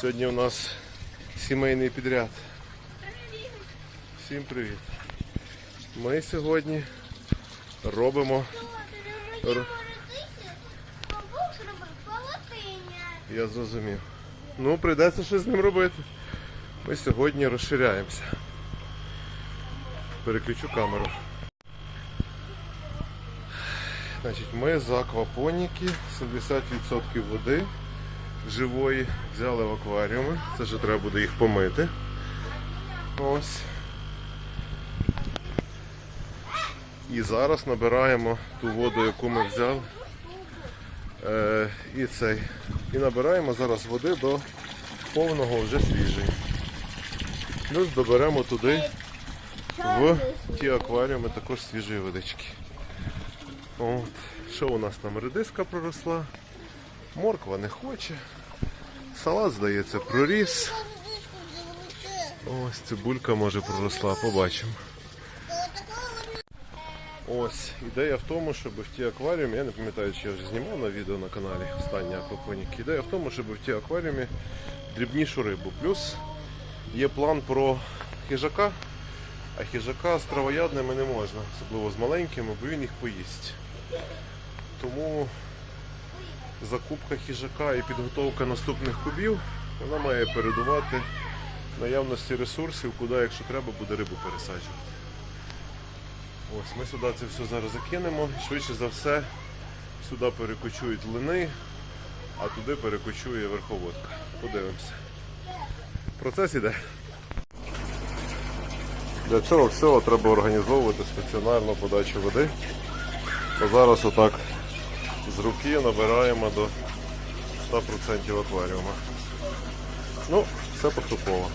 Сьогодні у нас сімейний підряд. Всім привіт. Ми сьогодні робимо. Я зрозумів. Ну, прийдеться щось з ним робити. Ми сьогодні розширяємося. Переключу камеру. Значить, ми з аквапоніки 70% води живої взяли в акваріуми. Це вже треба буде їх помити. Ось. І зараз набираємо ту воду, яку ми взяли. Е, і цей. І набираємо зараз води до повного вже свіжої. Плюс доберемо туди в ті акваріуми також свіжої водички. От. Що у нас там редиска проросла? Морква не хоче. Салат, здається, проріс. Ось цибулька може проросла, побачимо. Ось, ідея в тому, щоб в ті акваріумі, я не пам'ятаю, чи я вже знімав на відео на каналі останні аквапоніки. Ідея в тому, щоб в ті акваріумі дрібнішу рибу. Плюс є план про хижака, а хижака з травоядними не можна, особливо з маленькими, бо він їх поїсть. Тому закупка хижака і підготовка наступних кубів вона має передувати наявності ресурсів, куди, якщо треба, буде рибу пересаджувати. Ось ми сюди це все зараз закинемо. Швидше за все, сюди перекочують лини, а туди перекочує верховодка. Подивимося. Процес іде. Для цього всього треба організовувати стаціонарну подачу води. То зараз отак з руки набираємо до 100% акваріума. Ну, все поступово.